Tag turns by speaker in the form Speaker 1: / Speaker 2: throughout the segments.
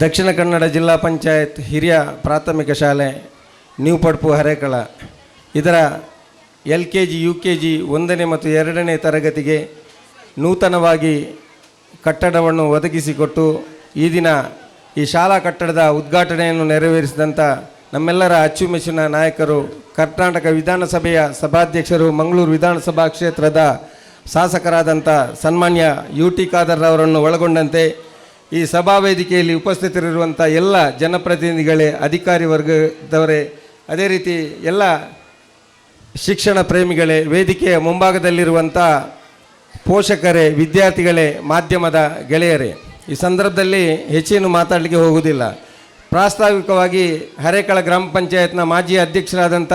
Speaker 1: ದಕ್ಷಿಣ ಕನ್ನಡ ಜಿಲ್ಲಾ ಪಂಚಾಯತ್ ಹಿರಿಯ ಪ್ರಾಥಮಿಕ ಶಾಲೆ ನ್ಯೂ ಪಡ್ಪು ಹರೇಕಳ. ಇದರ L K G U K G ಒಂದನೇ ಮತ್ತು ಎರಡನೇ ತರಗತಿಗೆ ನೂತನವಾಗಿ ಕಟ್ಟಡವನ್ನು ಒದಗಿಸಿಕೊಟ್ಟು ಈ ದಿನ ಈ ಶಾಲಾ ಕಟ್ಟಡದ ಉದ್ಘಾಟನೆಯನ್ನು ನೆರವೇರಿಸಿದಂಥ ನಮ್ಮೆಲ್ಲರ ಅಚ್ಚುಮೆಚ್ಚಿನ ನಾಯಕರು ಕರ್ನಾಟಕ ವಿಧಾನಸಭೆಯ ಸಭಾಧ್ಯಕ್ಷರು, ಮಂಗಳೂರು ವಿಧಾನಸಭಾ ಕ್ಷೇತ್ರದ ಶಾಸಕರಾದಂಥ ಸನ್ಮಾನ್ಯ ಯು ಟಿ ಖಾದರ್ ಅವರನ್ನು ಒಳಗೊಂಡಂತೆ ಈ ಸಭಾ ವೇದಿಕೆಯಲ್ಲಿ ಉಪಸ್ಥಿತರಿರುವಂಥ ಎಲ್ಲ ಜನಪ್ರತಿನಿಧಿಗಳೇ, ಅಧಿಕಾರಿ ವರ್ಗದವರೇ, ಅದೇ ರೀತಿ ಎಲ್ಲ ಶಿಕ್ಷಣ ಪ್ರೇಮಿಗಳೇ, ವೇದಿಕೆಯ ಮುಂಭಾಗದಲ್ಲಿರುವಂಥ ಪೋಷಕರೇ, ವಿದ್ಯಾರ್ಥಿಗಳೇ, ಮಾಧ್ಯಮದ ಗೆಳೆಯರೇ, ಈ ಸಂದರ್ಭದಲ್ಲಿ ಹೆಚ್ಚೇನು ಮಾತಾಡಲಿಕ್ಕೆ ಹೋಗುವುದಿಲ್ಲ. ಪ್ರಾಸ್ತಾವಿಕವಾಗಿ ಹರೇಕಳ ಗ್ರಾಮ ಪಂಚಾಯತ್ನ ಮಾಜಿ ಅಧ್ಯಕ್ಷರಾದಂಥ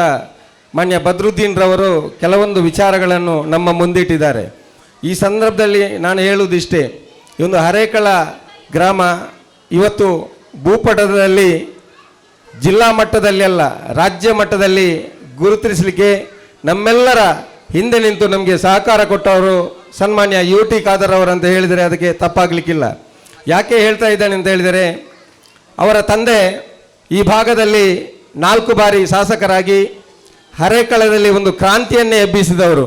Speaker 1: ಮಾನ್ಯ ಬದ್ರುದ್ದೀನ್ ರವರು ಕೆಲವೊಂದು ವಿಚಾರಗಳನ್ನು ನಮ್ಮ ಮುಂದಿಟ್ಟಿದ್ದಾರೆ. ಈ ಸಂದರ್ಭದಲ್ಲಿ ನಾನು ಹೇಳುವುದಿಷ್ಟೇ ಒಂದು ಹರೇಕಳ ಗ್ರಾಮ, ಇವತ್ತು ಭೂಪಟದಲ್ಲಿ ಜಿಲ್ಲಾ ಮಟ್ಟದಲ್ಲಿ ಅಲ್ಲ, ರಾಜ್ಯ ಮಟ್ಟದಲ್ಲಿ ಗುರುತಿಸಲಿಕ್ಕೆ ನಮ್ಮೆಲ್ಲರ ಹಿಂದೆ ನಿಂತು ನಮಗೆ ಸಹಕಾರ ಕೊಟ್ಟವರು ಸನ್ಮಾನ್ಯ ಯು ಟಿ ಖಾದರ್ ಅವರು ಅಂತ ಹೇಳಿದರೆ ಅದಕ್ಕೆ ತಪ್ಪಾಗಲಿಕ್ಕಿಲ್ಲ. ಯಾಕೆ ಹೇಳ್ತಾ ಇದ್ದಾನೆ ಅಂತ ಹೇಳಿದರೆ, ಅವರ ತಂದೆ ಈ ಭಾಗದಲ್ಲಿ ನಾಲ್ಕು ಬಾರಿ ಶಾಸಕರಾಗಿ ಹರೇಕಳದಲ್ಲಿ ಒಂದು ಕ್ರಾಂತಿಯನ್ನೇ ಎಬ್ಬಿಸಿದವರು.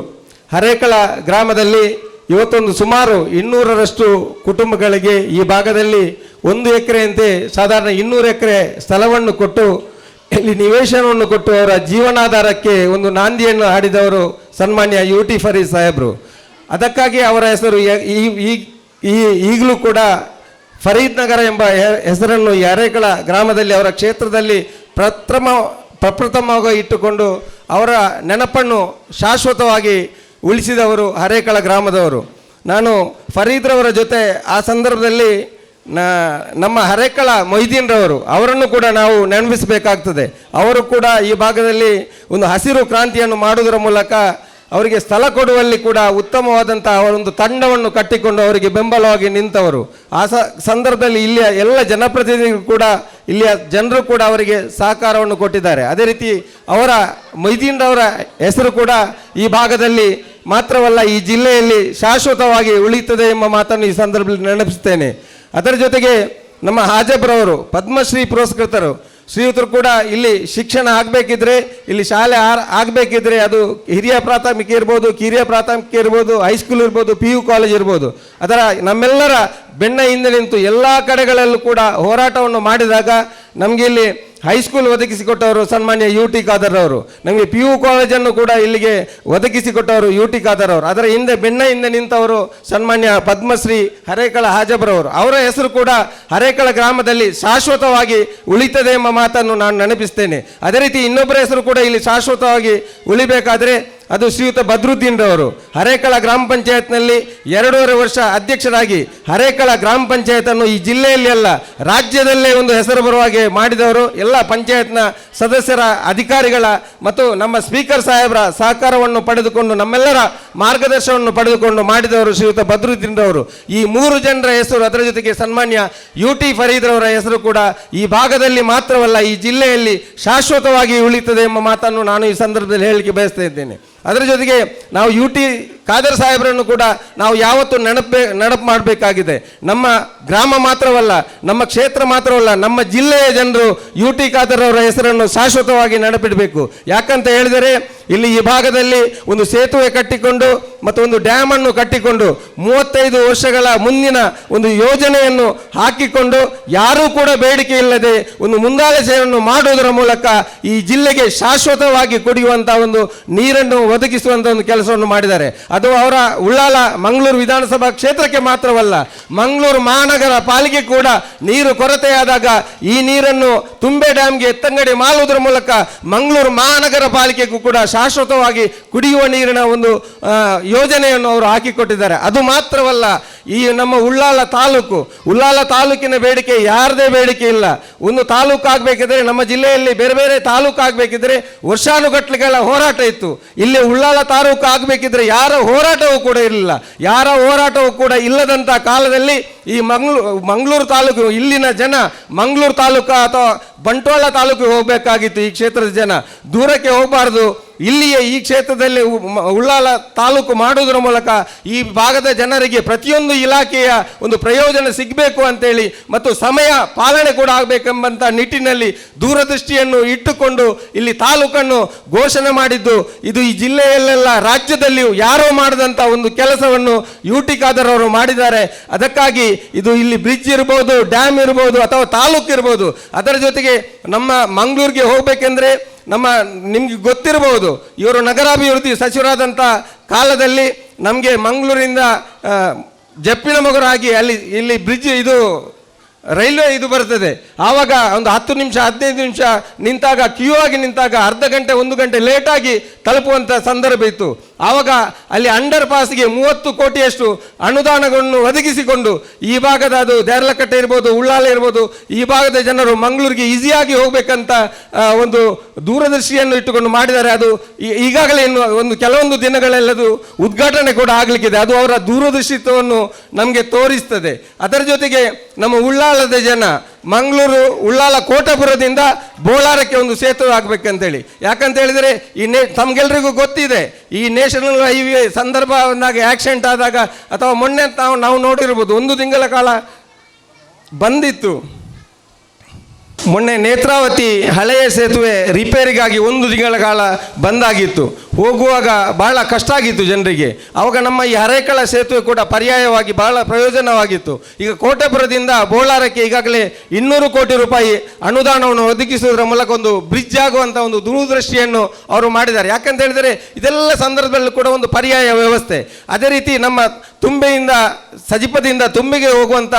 Speaker 1: ಹರೇಕಳ ಗ್ರಾಮದಲ್ಲಿ ಇವತ್ತೊಂದು ಸುಮಾರು ಇನ್ನೂರರಷ್ಟು ಕುಟುಂಬಗಳಿಗೆ ಈ ಭಾಗದಲ್ಲಿ ಒಂದು ಎಕರೆಯಂತೆ ಸಾಧಾರಣ ಇನ್ನೂರು ಎಕರೆ ಸ್ಥಳವನ್ನು ಕೊಟ್ಟು, ಇಲ್ಲಿ ನಿವೇಶನವನ್ನು ಕೊಟ್ಟು ಅವರ ಜೀವನಾಧಾರಕ್ಕೆ ಒಂದು ನಾಂದಿಯನ್ನು ಹಾಡಿದವರು ಸನ್ಮಾನ್ಯ ಯು ಟಿ ಫರೀದ್ ಸಾಹೇಬರು. ಅದಕ್ಕಾಗಿ ಅವರ ಹೆಸರು ಈ ಈಗಲೂ ಕೂಡ ಫರೀದ್ ನಗರ ಎಂಬ ಹೆಸರನ್ನು ಈ ಅರೇಕಳ ಗ್ರಾಮದಲ್ಲಿ ಅವರ ಕ್ಷೇತ್ರದಲ್ಲಿ ಪ್ರಥಮ ಪ್ರಪ್ರಥಮವಾಗಿ ಇಟ್ಟುಕೊಂಡು ಅವರ ನೆನಪನ್ನು ಶಾಶ್ವತವಾಗಿ ಉಳಿಸಿದವರು ಹರೇಕಳ ಗ್ರಾಮದವರು. ನಾನು ಫರೀದ್ರವರ ಜೊತೆ ಆ ಸಂದರ್ಭದಲ್ಲಿ ನಮ್ಮ ಹರೇಕಳ ಮೊಯ್ದೀನ್ರವರು ಅವರನ್ನು ಕೂಡ ನಾವು ನೆನಪಿಸಬೇಕಾಗ್ತದೆ. ಅವರು ಕೂಡ ಈ ಭಾಗದಲ್ಲಿ ಒಂದು ಹಸಿರು ಕ್ರಾಂತಿಯನ್ನು ಮಾಡುವುದರ ಮೂಲಕ ಅವರಿಗೆ ಸ್ಥಳ ಕೊಡುವಲ್ಲಿ ಕೂಡ ಉತ್ತಮವಾದಂಥ ಅವರೊಂದು ತಂಡವನ್ನು ಕಟ್ಟಿಕೊಂಡು ಅವರಿಗೆ ಬೆಂಬಲವಾಗಿ ನಿಂತವರು. ಆ ಸಂದರ್ಭದಲ್ಲಿ ಇಲ್ಲಿಯ ಎಲ್ಲ ಜನಪ್ರತಿನಿಧಿಗಳು ಕೂಡ ಇಲ್ಲಿಯ ಜನರು ಕೂಡ ಅವರಿಗೆ ಸಹಕಾರವನ್ನು ಕೊಟ್ಟಿದ್ದಾರೆ. ಅದೇ ರೀತಿ ಅವರ ಮೊಯ್ದೀನ್ರವರ ಹೆಸರು ಕೂಡ ಈ ಭಾಗದಲ್ಲಿ ಮಾತ್ರವಲ್ಲ, ಈ ಜಿಲ್ಲೆಯಲ್ಲಿ ಶಾಶ್ವತವಾಗಿ ಉಳಿಯುತ್ತದೆ ಎಂಬ ಮಾತನ್ನು ಈ ಸಂದರ್ಭದಲ್ಲಿ ನೆನಪಿಸ್ತೇನೆ ಅದರ ಜೊತೆಗೆ ನಮ್ಮ ಹಾಜಬ್ರವರು, ಪದ್ಮಶ್ರೀ ಪುರಸ್ಕೃತರು, ಶ್ರೀಯುತರು ಕೂಡ ಇಲ್ಲಿ ಶಿಕ್ಷಣ ಆಗಬೇಕಿದ್ರೆ, ಇಲ್ಲಿ ಶಾಲೆ ಆಗಬೇಕಿದ್ರೆ ಅದು ಹಿರಿಯ ಪ್ರಾಥಮಿಕ ಇರ್ಬೋದು, ಕಿರಿಯ ಪ್ರಾಥಮಿಕ ಇರ್ಬೋದು, ಹೈಸ್ಕೂಲ್ ಇರ್ಬೋದು, ಪಿ ಯು ಕಾಲೇಜ್ ಇರ್ಬೋದು. ಅದರ ನಮ್ಮೆಲ್ಲರ ಬೆನ್ನ ಹಿಂದೆ ನಿಂತು ಎಲ್ಲ ಕಡೆಗಳಲ್ಲೂ ಕೂಡ ಹೋರಾಟವನ್ನು ಮಾಡಿದಾಗ ನಮಗೆ ಇಲ್ಲಿ ಹೈಸ್ಕೂಲ್ ಒದಗಿಸಿಕೊಟ್ಟವರು ಸನ್ಮಾನ್ಯ ಯು ಟಿ ಖಾದರ್ ಅವರು ನಮಗೆ ಪಿ ಯು ಕಾಲೇಜನ್ನು ಕೂಡ ಇಲ್ಲಿಗೆ ಒದಗಿಸಿಕೊಟ್ಟವರು ಯು ಟಿ ಖಾದರ್ ಅವರು ಅದರ ಹಿಂದೆ ಬೆನ್ನ ಹಿಂದೆ ನಿಂತವರು ಸನ್ಮಾನ್ಯ ಪದ್ಮಶ್ರೀ ಹರೇಕಳ ಹಾಜಬ್ರವರು ಅವರ ಹೆಸರು ಕೂಡ ಹರೇಕಳ ಗ್ರಾಮದಲ್ಲಿ ಶಾಶ್ವತವಾಗಿ ಉಳಿತದೆ ಎಂಬ ಮಾತನ್ನು ನಾನು ನೆನಪಿಸ್ತೇನೆ. ಅದೇ ರೀತಿ ಇನ್ನೊಬ್ಬರ ಹೆಸರು ಕೂಡ ಇಲ್ಲಿ ಶಾಶ್ವತವಾಗಿ ಉಳಿಬೇಕಾದರೆ ಅದು ಶ್ರೀಯುತ ಬದ್ರುದ್ದೀನ್ ರವರು ಹರೇಕಳ ಗ್ರಾಮ ಪಂಚಾಯತ್ನಲ್ಲಿ ಎರಡೂವರೆ ವರ್ಷ ಅಧ್ಯಕ್ಷರಾಗಿ ಹರೇಕಳ ಗ್ರಾಮ ಪಂಚಾಯತನ್ನು ಈ ಜಿಲ್ಲೆಯಲ್ಲಿ ಅಲ್ಲ, ರಾಜ್ಯದಲ್ಲೇ ಒಂದು ಹೆಸರು ಬರುವ ಹಾಗೆ ಮಾಡಿದವರು ಎಲ್ಲ ಪಂಚಾಯತ್ನ ಸದಸ್ಯರ ಅಧಿಕಾರಿಗಳ ಮತ್ತು ನಮ್ಮ ಸ್ಪೀಕರ್ ಸಾಹೇಬರ ಸಹಕಾರವನ್ನು ಪಡೆದುಕೊಂಡು ನಮ್ಮೆಲ್ಲರ ಮಾರ್ಗದರ್ಶನವನ್ನು ಪಡೆದುಕೊಂಡು ಮಾಡಿದವರು ಶ್ರೀಯುತ ಬದ್ರುದ್ದೀನ್ ರವರು ಈ ಮೂರು ಜನರ ಹೆಸರು ಅದರ ಜೊತೆಗೆ ಸನ್ಮಾನ್ಯ ಯು ಟಿ ಫರೀದ್ ರವರ ಹೆಸರು ಕೂಡ ಈ ಭಾಗದಲ್ಲಿ ಮಾತ್ರವಲ್ಲ, ಈ ಜಿಲ್ಲೆಯಲ್ಲಿ ಶಾಶ್ವತವಾಗಿ ಉಳಿಯುತ್ತದೆ ಎಂಬ ಮಾತನ್ನು ನಾನು ಈ ಸಂದರ್ಭದಲ್ಲಿ ಹೇಳಲಿಕ್ಕೆ ಬಯಸ್ತಾ ಇದ್ದೇನೆ. ಅದರ ಜೊತೆಗೆ ನಾವು ಯು ಟಿ ಖಾದರ್ ಸಾಹೇಬರನ್ನು ಕೂಡ ನಾವು ಯಾವತ್ತು ನೆನಪೇ, ನೆನಪು ಮಾಡಬೇಕಾಗಿದೆ. ನಮ್ಮ ಗ್ರಾಮ ಮಾತ್ರವಲ್ಲ, ನಮ್ಮ ಕ್ಷೇತ್ರ ಮಾತ್ರವಲ್ಲ, ನಮ್ಮ ಜಿಲ್ಲೆಯ ಜನರು ಯು ಟಿ ಖಾದರ್ ಅವರ ಹೆಸರನ್ನು ಶಾಶ್ವತವಾಗಿ ನೆನಪಿಡಬೇಕು. ಯಾಕಂತ ಹೇಳಿದರೆ ಇಲ್ಲಿ ಈ ಭಾಗದಲ್ಲಿ ಒಂದು ಸೇತುವೆ ಕಟ್ಟಿಕೊಂಡು ಮತ್ತು ಒಂದು ಡ್ಯಾಮ್ ಅನ್ನು ಕಟ್ಟಿಕೊಂಡು ಮೂವತ್ತೈದು ವರ್ಷಗಳ ಮುಂದಿನ ಒಂದು ಯೋಜನೆಯನ್ನು ಹಾಕಿಕೊಂಡು ಯಾರೂ ಕೂಡ ಬೇಡಿಕೆ ಇಲ್ಲದೆ ಒಂದು ಮುಂದಾಲೋಚನೆಯನ್ನು ಮಾಡುವುದರ ಮೂಲಕ ಈ ಜಿಲ್ಲೆಗೆ ಶಾಶ್ವತವಾಗಿ ಕುಡಿಯುವಂಥ ಒಂದು ನೀರನ್ನು ಒದಗಿಸುವಂಥ ಒಂದು ಕೆಲಸವನ್ನು ಮಾಡಿದ್ದಾರೆ. ಅದು ಅವರ ಉಳ್ಳಾಲ ಮಂಗಳೂರು ವಿಧಾನಸಭಾ ಕ್ಷೇತ್ರಕ್ಕೆ ಮಾತ್ರವಲ್ಲ, ಮಂಗಳೂರು ಮಹಾನಗರ ಪಾಲಿಕೆ ಕೂಡ ನೀರು ಕೊರತೆಯಾದಾಗ ಈ ನೀರನ್ನು ತುಂಬೆ ಡ್ಯಾಮ್ಗೆ ಎತ್ತಂಗಡಿ ಮಾಡುವುದರ ಮೂಲಕ ಮಂಗಳೂರು ಮಹಾನಗರ ಪಾಲಿಕೆಗೂ ಕೂಡ ಶಾಶ್ವತವಾಗಿ ಕುಡಿಯುವ ನೀರಿನ ಒಂದು ಯೋಜನೆಯನ್ನು ಅವರು ಹಾಕಿಕೊಟ್ಟಿದ್ದಾರೆ. ಅದು ಮಾತ್ರವಲ್ಲ, ಈ ನಮ್ಮ ಉಳ್ಳಾಲ ತಾಲೂಕು, ಉಳ್ಳಾಲ ತಾಲೂಕಿನ ಬೇಡಿಕೆ ಯಾರದೇ ಬೇಡಿಕೆ ಇಲ್ಲ. ಒಂದು ತಾಲೂಕು ಆಗಬೇಕಿದ್ರೆ, ನಮ್ಮ ಜಿಲ್ಲೆಯಲ್ಲಿ ಬೇರೆ ಬೇರೆ ತಾಲೂಕು ಆಗಬೇಕಿದ್ರೆ ವರ್ಷಾನುಗಟ್ಟಲೆಗಳ ಹೋರಾಟ ಇತ್ತು. ಇಲ್ಲಿ ಉಳ್ಳಾಲ ತಾಲೂಕು ಆಗಬೇಕಿದ್ರೆ ಯಾರ ಹೋರಾಟವೂ ಕೂಡ ಇರಲಿಲ್ಲ. ಯಾರ ಹೋರಾಟವೂ ಕೂಡ ಇಲ್ಲದಂಥ ಕಾಲದಲ್ಲಿ ಈ ಮಂಗ್ಳೂ, ಮಂಗಳೂರು ತಾಲೂಕು, ಇಲ್ಲಿನ ಜನ ಮಂಗಳೂರು ತಾಲೂಕು ಅಥವಾ ಬಂಟ್ವಾಳ ತಾಲೂಕಿಗೆ ಹೋಗಬೇಕಾಗಿತ್ತು ಈ ಕ್ಷೇತ್ರದ ಜನ. ದೂರಕ್ಕೆ ಹೋಗಬಾರ್ದು. ಇಲ್ಲಿಯೇ ಈ ಕ್ಷೇತ್ರದಲ್ಲಿ ಉಳ್ಳಾಲ ತಾಲೂಕು ಮಾಡುವುದರ ಮೂಲಕ ಈ ಭಾಗದ ಜನರಿಗೆ ಪ್ರತಿಯೊಂದು ಇಲಾಖೆಯ ಒಂದು ಪ್ರಯೋಜನ ಸಿಗಬೇಕು ಅಂತೇಳಿ ಮತ್ತು ಸಮಯ ಪಾಲನೆ ಕೂಡ ಆಗಬೇಕೆಂಬಂಥ ನಿಟ್ಟಿನಲ್ಲಿ ದೂರದೃಷ್ಟಿಯನ್ನು ಇಟ್ಟುಕೊಂಡು ಇಲ್ಲಿ ತಾಲೂಕನ್ನು ಘೋಷಣೆ ಮಾಡಿದ್ದು. ಇದು ಈ ಜಿಲ್ಲೆಯಲ್ಲೆಲ್ಲ ರಾಜ್ಯದಲ್ಲಿಯೂ ಯಾರೋ ಮಾಡಿದಂಥ ಒಂದು ಕೆಲಸವನ್ನು ಯು ಟಿ ಖಾದರ್ ಅವರು ಮಾಡಿದ್ದಾರೆ. ಅದಕ್ಕಾಗಿ ಇದು ಇಲ್ಲಿ ಬ್ರಿಡ್ಜ್ ಇರ್ಬೋದು, ಡ್ಯಾಮ್ ಇರ್ಬೋದು ಅಥವಾ ತಾಲೂಕು ಇರ್ಬೋದು. ಅದರ ಜೊತೆಗೆ ನಮ್ಮ ಮಂಗಳೂರಿಗೆ ಹೋಗ್ಬೇಕೆಂದ್ರೆ ನಮ್ಮ ನಿಮಗೆ ಗೊತ್ತಿರಬಹುದು, ಇವರು ನಗರಾಭಿವೃದ್ಧಿ ಸಚಿವರಾದಂಥ ಕಾಲದಲ್ಲಿ ನಮಗೆ ಮಂಗಳೂರಿಂದ ಜಪ್ಪಿನ ಮಗುರಾಗಿ ಅಲ್ಲಿ, ಇಲ್ಲಿ ಬ್ರಿಡ್ಜ್ ಇದು, ರೈಲ್ವೆ ಇದು ಬರ್ತದೆ. ಆವಾಗ ಒಂದು ಹತ್ತು ನಿಮಿಷ, ಹದಿನೈದು ನಿಮಿಷ ನಿಂತಾಗ ಕ್ಯೂ ಆಗಿ ನಿಂತಾಗ ಅರ್ಧ ಗಂಟೆ, ಒಂದು ಗಂಟೆ ಲೇಟಾಗಿ ತಲುಪುವಂಥ ಸಂದರ್ಭ ಇತ್ತು. ಆವಾಗ ಅಲ್ಲಿ ಅಂಡರ್ ಪಾಸ್ಗೆ ಮೂವತ್ತು ಕೋಟಿಯಷ್ಟು ಅನುದಾನಗಳನ್ನು ಒದಗಿಸಿಕೊಂಡು ಈ ಭಾಗದ ಅದು ದೇರ್ಲಕಟ್ಟೆ ಇರ್ಬೋದು, ಉಳ್ಳಾಲ ಇರ್ಬೋದು, ಈ ಭಾಗದ ಜನರು ಮಂಗಳೂರಿಗೆ ಈಸಿಯಾಗಿ ಹೋಗಬೇಕಂತ ಒಂದು ದೂರದರ್ಶಿಯನ್ನು ಇಟ್ಟುಕೊಂಡು ಮಾಡಿದ್ದಾರೆ. ಅದು ಈಗಾಗಲೇ ಇನ್ನು ಒಂದು ಕೆಲವೊಂದು ದಿನಗಳಲ್ಲದು ಉದ್ಘಾಟನೆ ಕೂಡ ಆಗಲಿಕ್ಕಿದೆ. ಅದು ಅವರ ದೂರದರ್ಶಿತ್ವವನ್ನು ನಮಗೆ ತೋರಿಸ್ತದೆ. ಅದರ ಜೊತೆಗೆ ನಮ್ಮ ಉಳ್ಳಾಲದ ಜನ ಮಂಗಳೂರು ಉಳ್ಳಾಲ ಕೋಟಪುರದಿಂದ ಬೋಳಾರಕ್ಕೆ ಒಂದು ಸೇತುವೆ ಆಗಬೇಕಂತೇಳಿ. ಯಾಕಂತ ಹೇಳಿದರೆ ಈ ನೇ, ತಮಗೆಲ್ರಿಗೂ ಗೊತ್ತಿದೆ. ಈ ನ್ಯಾಷನಲ್ ಹೈವೇ ಸಂದರ್ಭ ಅಂದಾಗ ಆಕ್ಸಿಡೆಂಟ್ ಆದಾಗ ಅಥವಾ ಮೊನ್ನೆ ನಾವು ನಾವು ನೋಡಿರ್ಬೋದು, ಒಂದು ತಿಂಗಳ ಕಾಲ ಬಂದಿತ್ತು. ಮೊನ್ನೆ ನೇತ್ರಾವತಿ ಹಳೆಯ ಸೇತುವೆ ರಿಪೇರಿಗಾಗಿ ಒಂದು ತಿಂಗಳ ಕಾಲ ಬಂದಾಗಿತ್ತು. ಹೋಗುವಾಗ ಬಹಳ ಕಷ್ಟ ಆಗಿತ್ತು ಜನರಿಗೆ. ಆವಾಗ ನಮ್ಮ ಈ ಹರೇಕಳ ಸೇತುವೆ ಕೂಡ ಪರ್ಯಾಯವಾಗಿ ಬಹಳ ಪ್ರಯೋಜನವಾಗಿತ್ತು. ಈಗ ಕೋಟೆಪುರದಿಂದ ಬೋಳಾರಕ್ಕೆ ಈಗಾಗಲೇ ಇನ್ನೂರು ಕೋಟಿ ರೂಪಾಯಿ ಅನುದಾನವನ್ನು ಒದಗಿಸುವುದರ ಮೂಲಕ ಒಂದು ಬ್ರಿಡ್ಜ್ ಆಗುವಂಥ ಒಂದು ದೂರದೃಷ್ಟಿಯನ್ನು ಅವರು ಮಾಡಿದ್ದಾರೆ. ಯಾಕಂತ ಹೇಳಿದರೆ ಇದೆಲ್ಲ ಸಂದರ್ಭದಲ್ಲೂ ಕೂಡ ಒಂದು ಪರ್ಯಾಯ ವ್ಯವಸ್ಥೆ. ಅದೇ ರೀತಿ ನಮ್ಮ ತುಂಬೆಯಿಂದ ಸಜಿಪದಿಂದ ತುಂಬಿಗೆ ಹೋಗುವಂಥ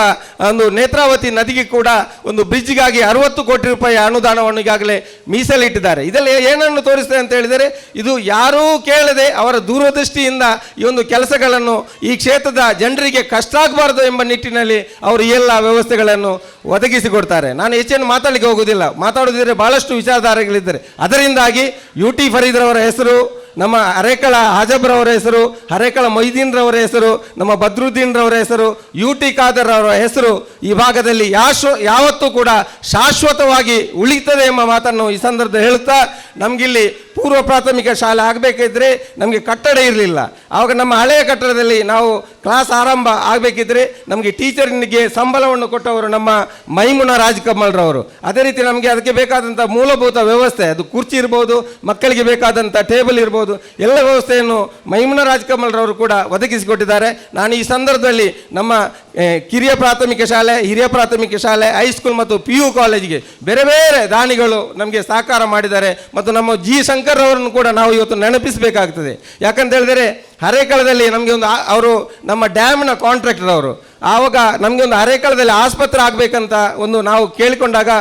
Speaker 1: ಒಂದು ನೇತ್ರಾವತಿ ನದಿಗೆ ಕೂಡ ಒಂದು ಬ್ರಿಡ್ಜ್ಗಾಗಿ ಅರವತ್ತು ಕೋಟಿ ರೂಪಾಯಿ ಅನುದಾನವನ್ನು ಈಗಾಗಲೇ ಮೀಸಲಿಟ್ಟಿದ್ದಾರೆ ಇದೆಲ್ಲ ಏನನ್ನು ತೋರಿಸ್ತದೆ ಅಂತ ಹೇಳಿದರೆ, ಇದು ಯಾರೂ ಕೇಳದೆ ಅವರ ದೂರದೃಷ್ಟಿಯಿಂದ ಈ ಒಂದು ಕೆಲಸಗಳನ್ನು ಈ ಕ್ಷೇತ್ರದ ಜನರಿಗೆ ಕಷ್ಟ ಆಗಬಾರದು ಎಂಬ ನಿಟ್ಟಿನಲ್ಲಿ ಅವರು ಎಲ್ಲ ವ್ಯವಸ್ಥೆಗಳನ್ನು ಒದಗಿಸಿಕೊಡ್ತಾರೆ. ನಾನು ಹೆಚ್ಚೇನು ಮಾತಾಡಲಿಕ್ಕೆ ಹೋಗುವುದಿಲ್ಲ. ಮಾತಾಡೋದಿದ್ರೆ ಭಾಳಷ್ಟು ವಿಚಾರಧಾರೆಗಳಿದ್ದಾರೆ. ಅದರಿಂದಾಗಿ ಯು ಟಿ ಫರೀದ್ರವರ ಹೆಸರು ನಮ್ಮ ಅರೇಕಳ ಹಾಜಬ್ರವರ ಹೆಸರು, ಹರೇಕಳ ಮೊಯ್ದೀನ್ರವರ ಹೆಸರು, ನಮ್ಮ ಬದ್ರುದ್ದೀನ್ರವರ ಹೆಸರು ಯು ಟಿ ಖಾದರ್ ಅವರ ಹೆಸರು ಈ ಭಾಗದಲ್ಲಿ ಯಾಶ್ವ ಯಾವತ್ತೂ ಕೂಡ ಶಾಶ್ವತವಾಗಿ ಉಳಿತದೆ ಎಂಬ ಮಾತನ್ನು ಈ ಸಂದರ್ಭದಲ್ಲಿ ಹೇಳುತ್ತಾ, ನಮಗಿಲ್ಲಿ ಪೂರ್ವ ಪ್ರಾಥಮಿಕ ಶಾಲೆ ಆಗಬೇಕಿದ್ರೆ ನಮಗೆ ಕಟ್ಟಡ ಇರಲಿಲ್ಲ. ಆವಾಗ ನಮ್ಮ ಹಳೆಯ ಕಟ್ಟಡದಲ್ಲಿ ನಾವು ಕ್ಲಾಸ್ ಆರಂಭ ಆಗಬೇಕಿದ್ರೆ ನಮಗೆ ಟೀಚರ್ನಿಗೆ ಸಂಬಳವನ್ನು ಕೊಟ್ಟವರು ನಮ್ಮ ಮೈಮುನ ರಾಜ್ಕಮಲ್ರವರು. ಅದೇ ರೀತಿ ನಮಗೆ ಅದಕ್ಕೆ ಬೇಕಾದಂಥ ಮೂಲಭೂತ ವ್ಯವಸ್ಥೆ, ಅದು ಕುರ್ಚಿ ಇರ್ಬೋದು, ಮಕ್ಕಳಿಗೆ ಬೇಕಾದಂಥ ಟೇಬಲ್ ಇರ್ಬೋದು, ಎಲ್ಲ ವ್ಯವಸ್ಥೆಯನ್ನು ಮೈಮುನ ರಾಜ್ಕಮಲ್ರವರು ಕೂಡ ಒದಗಿಸಿಕೊಟ್ಟಿದ್ದಾರೆ. ನಾನು ಈ ಸಂದರ್ಭದಲ್ಲಿ ನಮ್ಮ ಕಿರಿಯ ಪ್ರಾಥಮಿಕ ಶಾಲೆ, ಹಿರಿಯ ಪ್ರಾಥಮಿಕ ಶಾಲೆ, ಹೈಸ್ಕೂಲ್ ಮತ್ತು ಪಿ ಯು ಕಾಲೇಜಿಗೆ ಬೇರೆ ಬೇರೆ ದಾನಿಗಳು ನಮಗೆ ಸಹಕಾರ ಮಾಡಿದ್ದಾರೆ ಮತ್ತು ನಮ್ಮ ಜಿ ಶಂಕರ್ ಅವರನ್ನು ಕೂಡ ನಾವು ಇವತ್ತು ನೆನಪಿಸಬೇಕಾಗ್ತದೆ. ಯಾಕಂತ ಹೇಳಿದರೆ ಹರೇಕಳದಲ್ಲಿ ನಮಗೆ ಒಂದು ಅವರು ನಮ್ಮ ಡ್ಯಾಮ್ನ ಕಾಂಟ್ರಾಕ್ಟರ್ ಅವರು ಆವಾಗ ನಮಗೆ ಒಂದು ಅರೆಕಾಲದಲ್ಲಿ ಆಸ್ಪತ್ರೆ ಆಗಬೇಕಂತ ಒಂದು ನಾವು ಕೇಳಿಕೊಂಡಾಗ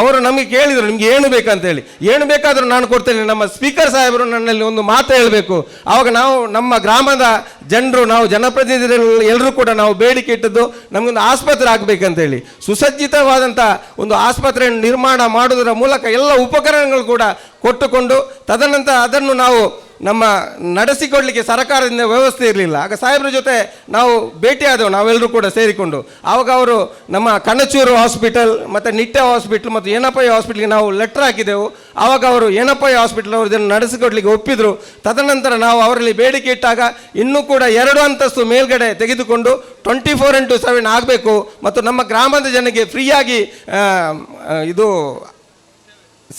Speaker 1: ಅವರು ನಮಗೆ ಕೇಳಿದರು, ನಿಮ್ಗೆ ಏನು ಬೇಕಂತೇಳಿ ಏನು ಬೇಕಾದರೂ ನಾನು ಕೊಡ್ತೇನೆ, ನಮ್ಮ ಸ್ಪೀಕರ್ ಸಾಹೇಬರು ನನ್ನಲ್ಲಿ ಒಂದು ಮಾತು ಹೇಳಬೇಕು. ಆವಾಗ ನಾವು ನಮ್ಮ ಗ್ರಾಮದ ಜನರು, ನಾವು ಜನಪ್ರತಿನಿಧಿಗಳು ಎಲ್ಲರೂ ಕೂಡ ನಾವು ಬೇಡಿಕೆ ಇಟ್ಟದ್ದು ನಮಗೊಂದು ಆಸ್ಪತ್ರೆ ಆಗಬೇಕಂತೇಳಿ ಸುಸಜ್ಜಿತವಾದಂಥ ಒಂದು ಆಸ್ಪತ್ರೆಯನ್ನು ನಿರ್ಮಾಣ ಮಾಡುವುದರ ಮೂಲಕ ಎಲ್ಲ ಉಪಕರಣಗಳು ಕೂಡ ಕೊಟ್ಟುಕೊಂಡು, ತದನಂತರ ಅದನ್ನು ನಾವು ನಮ್ಮ ನಡೆಸಿಕೊಡ್ಲಿಕ್ಕೆ ಸರ್ಕಾರದಿಂದ ವ್ಯವಸ್ಥೆ ಇರಲಿಲ್ಲ. ಆಗ ಸಾಹೇಬ್ರ ಜೊತೆ ನಾವು ಭೇಟಿಯಾದೆವು ನಾವೆಲ್ಲರೂ ಕೂಡ ಸೇರಿಕೊಂಡು. ಆವಾಗ ಅವರು ನಮ್ಮ ಕಣಚೂರು ಹಾಸ್ಪಿಟಲ್ ಮತ್ತು ನಿಟ್ಟೆ ಹಾಸ್ಪಿಟ್ಲ್ ಮತ್ತು ಏನಪ್ಪಯ್ಯ ಹಾಸ್ಪಿಟ್ಲಿಗೆ ನಾವು ಲೆಟ್ರ್ ಹಾಕಿದೆವು. ಆವಾಗ ಅವರು ಏನಪ್ಪಯ್ಯ ಹಾಸ್ಪಿಟ್ಲ್ ಅವರು ಇದನ್ನು ನಡೆಸಿಕೊಡ್ಲಿಕ್ಕೆ ಒಪ್ಪಿದ್ರು. ತದನಂತರ ನಾವು ಅವರಲ್ಲಿ ಬೇಡಿಕೆ ಇಟ್ಟಾಗ ಇನ್ನೂ ಕೂಡ ಎರಡು ಅಂತಸ್ತು ಮೇಲ್ಗಡೆ ತೆಗೆದುಕೊಂಡು ಟ್ವೆಂಟಿ ಫೋರ್ ಇಂಟು ಸೆವೆನ್ ಆಗಬೇಕು. ಮತ್ತು ನಮ್ಮ ಗ್ರಾಮದ ಜನಕ್ಕೆ ಫ್ರೀಯಾಗಿ ಇದು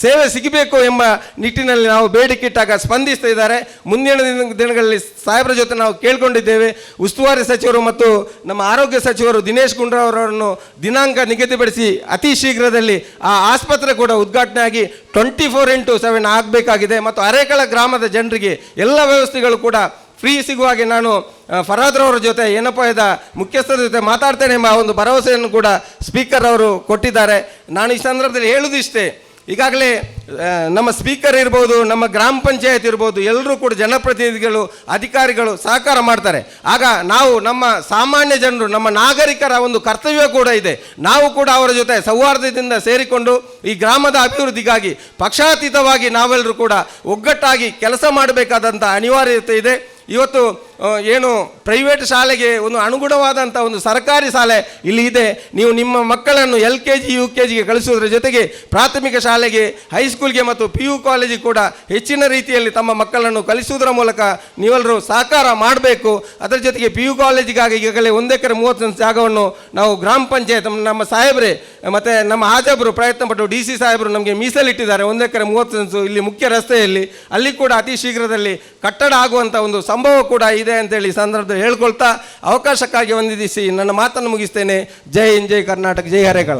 Speaker 1: ಸೇವೆ ಸಿಗಬೇಕು ಎಂಬ ನಿಟ್ಟಿನಲ್ಲಿ ನಾವು ಬೇಡಿಕೆ ಇಟ್ಟಾಗ ಸ್ಪಂದಿಸ್ತಾ ಇದ್ದಾರೆ. ಮುಂದಿನ ದಿನ- ದಿನಗಳಲ್ಲಿ ಸಾಹೇಬರ ಜೊತೆ ನಾವು ಕೇಳ್ಕೊಂಡಿದ್ದೇವೆ. ಉಸ್ತುವಾರಿ ಸಚಿವರು ಮತ್ತು ನಮ್ಮ ಆರೋಗ್ಯ ಸಚಿವರು ದಿನೇಶ್ ಗುಂಡ್ರಾವ್ ಅವರನ್ನು ದಿನಾಂಕ ನಿಗದಿಪಡಿಸಿ ಅತಿ ಶೀಘ್ರದಲ್ಲಿ ಆ ಆಸ್ಪತ್ರೆ ಕೂಡ ಉದ್ಘಾಟನೆ ಆಗಿ ಟ್ವೆಂಟಿ ಫೋರ್ ಇಂಟು ಸೆವೆನ್ ಆಗಬೇಕಾಗಿದೆ. ಮತ್ತು ಅರೇಕಳ ಗ್ರಾಮದ ಜನರಿಗೆ ಎಲ್ಲ ವ್ಯವಸ್ಥೆಗಳು ಕೂಡ ಫ್ರೀ ಸಿಗುವ ಹಾಗೆ ನಾನು ಫರಾದ್ರವರ ಜೊತೆ ಏನಪ್ಪಾಯದ ಮುಖ್ಯಸ್ಥರ ಜೊತೆ ಮಾತಾಡ್ತೇನೆ ಎಂಬ ಒಂದು ಭರವಸೆಯನ್ನು ಕೂಡ ಸ್ಪೀಕರ್ ಅವರು ಕೊಟ್ಟಿದ್ದಾರೆ. ನಾನು ಈ ಸಂದರ್ಭದಲ್ಲಿ ಹೇಳುವುದಿಷ್ಟೇ ಈಗಾಗಲೇ ನಮ್ಮ ಸ್ಪೀಕರ್ ಇರ್ಬೋದು, ನಮ್ಮ ಗ್ರಾಮ ಪಂಚಾಯತ್ ಇರ್ಬೋದು ಎಲ್ಲರೂ ಕೂಡ ಜನಪ್ರತಿನಿಧಿಗಳು, ಅಧಿಕಾರಿಗಳು ಸಹಕಾರ ಮಾಡ್ತಾರೆ. ಆಗ ನಾವು ನಮ್ಮ ಸಾಮಾನ್ಯ ಜನರು, ನಮ್ಮ ನಾಗರಿಕರ ಒಂದು ಕರ್ತವ್ಯ ಕೂಡ ಇದೆ. ನಾವು ಕೂಡ ಅವರ ಜೊತೆ ಸೌಹಾರ್ದದಿಂದ ಸೇರಿಕೊಂಡು ಈ ಗ್ರಾಮದ ಅಭಿವೃದ್ಧಿಗಾಗಿ, ಪಕ್ಷಾತೀತವಾಗಿ ನಾವೆಲ್ಲರೂ ಕೂಡ ಒಗ್ಗಟ್ಟಾಗಿ ಕೆಲಸ ಮಾಡಬೇಕಾದಂಥ ಅನಿವಾರ್ಯತೆ ಇದೆ. ಇವತ್ತು ಏನು ಪ್ರೈವೇಟ್ ಶಾಲೆಗೆ ಒಂದು ಅನುಗುಣವಾದಂಥ ಒಂದು ಸರ್ಕಾರಿ ಶಾಲೆ ಇಲ್ಲಿ ಇದೆ. ನೀವು ನಿಮ್ಮ ಮಕ್ಕಳನ್ನು L K G, U K ಜಿಗೆ ಕಳಿಸುವುದರ ಜೊತೆಗೆ ಪ್ರಾಥಮಿಕ ಶಾಲೆಗೆ ಹೈಸ್ಕೂಲ್ ಹೈಸ್ಕೂಲ್ಗೆ ಮತ್ತು ಪಿ ಯು ಕಾಲೇಜಿಗೆ ಕೂಡ ಹೆಚ್ಚಿನ ರೀತಿಯಲ್ಲಿ ತಮ್ಮ ಮಕ್ಕಳನ್ನು ಕಲಿಸುವುದರ ಮೂಲಕ ನೀವೆಲ್ಲರೂ ಸಹಕಾರ ಮಾಡಬೇಕು. ಅದರ ಜೊತೆಗೆ ಪಿ ಯು ಕಾಲೇಜಿಗಾಗಿ ಈಗಾಗಲೇ ಒಂದು ಎಕರೆ ಮೂವತ್ತು ಜಾಗವನ್ನು ನಾವು ಗ್ರಾಮ ಪಂಚಾಯತ್ ನಮ್ಮ ಸಾಹೇಬರೇ, ಮತ್ತು ನಮ್ಮ ಆಜಬ್ರು ಪ್ರಯತ್ನ ಪಟ್ಟು ಡಿ ಸಿ ಸಾಹೇಬರು ನಮಗೆ ಮೀಸಲಿಟ್ಟಿದ್ದಾರೆ ಒಂದು ಎಕರೆ ಮೂವತ್ತು ಇಲ್ಲಿ ಮುಖ್ಯ ರಸ್ತೆಯಲ್ಲಿ. ಅಲ್ಲಿ ಕೂಡ ಅತಿ ಶೀಘ್ರದಲ್ಲಿ ಕಟ್ಟಡ ಆಗುವಂಥ ಒಂದು ಸಂಭವ ಕೂಡ ಇದೆ. ಅಂತೇಳಿ ಈ ಸಂದರ್ಭದಲ್ಲಿ ಹೇಳ್ಕೊಳ್ತಾ ಅವಕಾಶಕ್ಕಾಗಿ ವಂದಿಸಿ ನನ್ನ ಮಾತನ್ನು ಮುಗಿಸ್ತೇನೆ. ಜೈ ಹಿಂದ್, ಜೈ ಕರ್ನಾಟಕ, ಜೈ ಹರೇಕಳ.